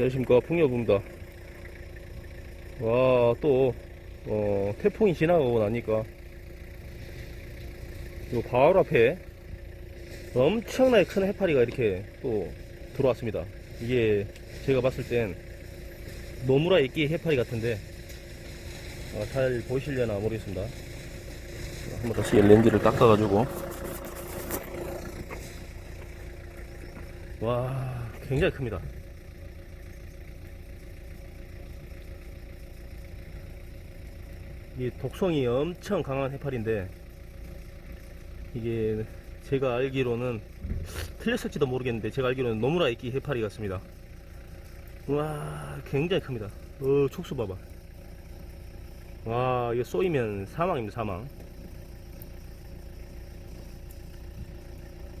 안녕하십니까 풍요부입니다. 와또 어, 태풍이 지나가고 나니까. 요 바로 앞에 엄청나게 큰 해파리가 이렇게 또 들어왔습니다. 이게 제가 봤을 땐 노무라 이끼 해파리 같은데 어, 잘 보이시려나 모르겠습니다. 한번 다시 렌즈를 닦아가지고. 와 굉장히 큽니다 이 독성이 엄청 강한 해파리인데 이게 제가 알기로는 틀렸을지도 모르겠는데 제가 알기로는 노무라 이끼 해파리 같습니다. 와 굉장히 큽니다. 어 촉수 봐봐. 와 이거 쏘이면 사망입니다 사망.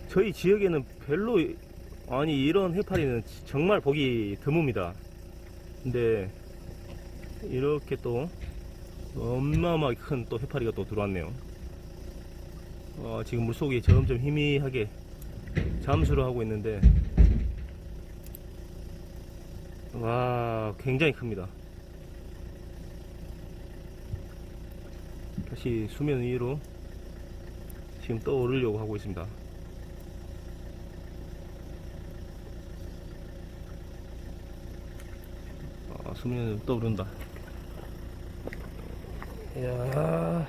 저희 지역에는 별로 아니 이런 해파리는 정말 보기 드뭅니다. 근데 이렇게 또 어마어마하게 큰 또 해파리가 또 들어왔네요. 어, 지금 물속이 점점 희미하게 잠수를 하고 있는데 와 굉장히 큽니다. 다시 수면 위로 지금 떠오르려고 하고 있습니다. 아, 수면 위로 떠오른다 이야.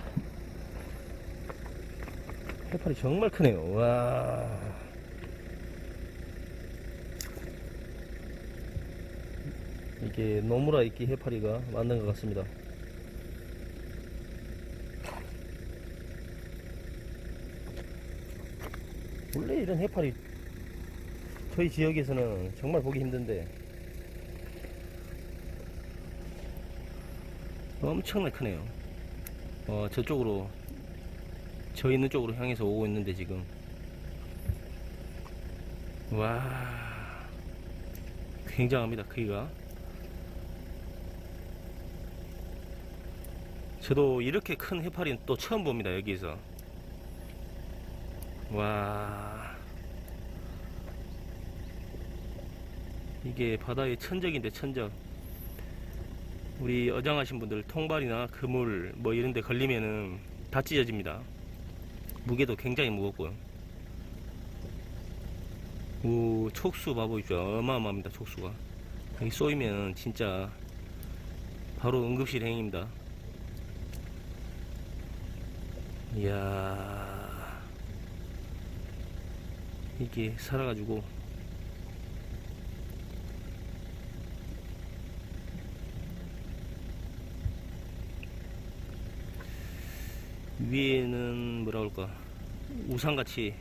해파리 정말 크네요. 와. 이게 노무라 이끼 해파리가 맞는 것 같습니다. 원래 이런 해파리 저희 지역에서는 정말 보기 힘든데 엄청나게 크네요 어 저쪽으로 저 있는 쪽으로 향해서 오고 있는데 지금. 와 굉장합니다 크기가. 저도 이렇게 큰 해파리는 또 처음 봅니다 여기서. 와. 이게 바다의 천적인데 천적 우리 어장하신 분들 통발이나 그물 뭐 이런 데 걸리면은 다 찢어집니다. 무게도 굉장히 무겁고요. 오 촉수 봐보십시오. 어마어마합니다 촉수가. 여기 쏘이면 진짜 바로 응급실 행입니다. 이야. 이게 살아가지고 위에는 뭐라 그럴까? 우산같이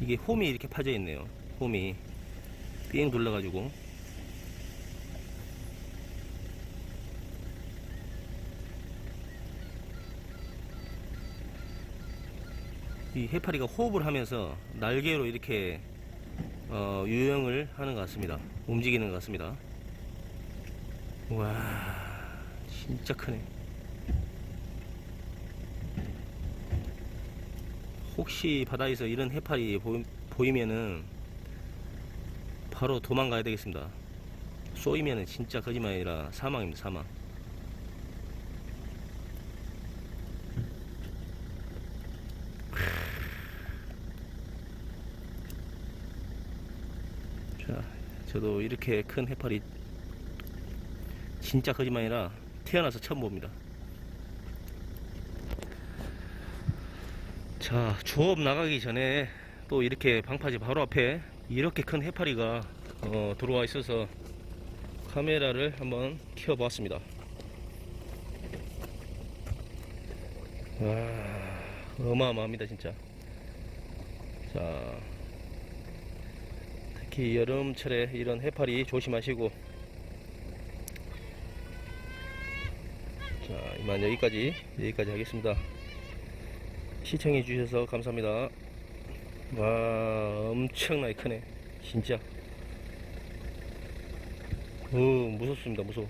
이게 홈이 이렇게 파져 있네요. 홈이 삥 둘러 가지고. 이 해파리가 호흡을 하면서 날개로 이렇게 어, 유영을 하는 것 같습니다. 움직이는 것 같습니다. 와 진짜 크네 혹시 바다에서 이런 해파리 보, 보이면은 바로 도망가야 되겠습니다. 쏘이면은 진짜 거짓말이라 사망입니다, 사망. 자, 저도 이렇게 큰 해파리 진짜 거짓말이라 태어나서 처음 봅니다. 자, 조업 나가기 전에 또 이렇게 방파제 바로 앞에 이렇게 큰 해파리가 어, 들어와 있어서 카메라를 한번 켜 보았습니다. 와, 어마어마합니다, 진짜. 자, 특히 여름철에 이런 해파리 조심하시고. 자, 이만 여기까지, 여기까지 하겠습니다. 시청해 주셔서 감사합니다. 와 엄청나게 크네. 진짜. 어 무섭습니다. 무서워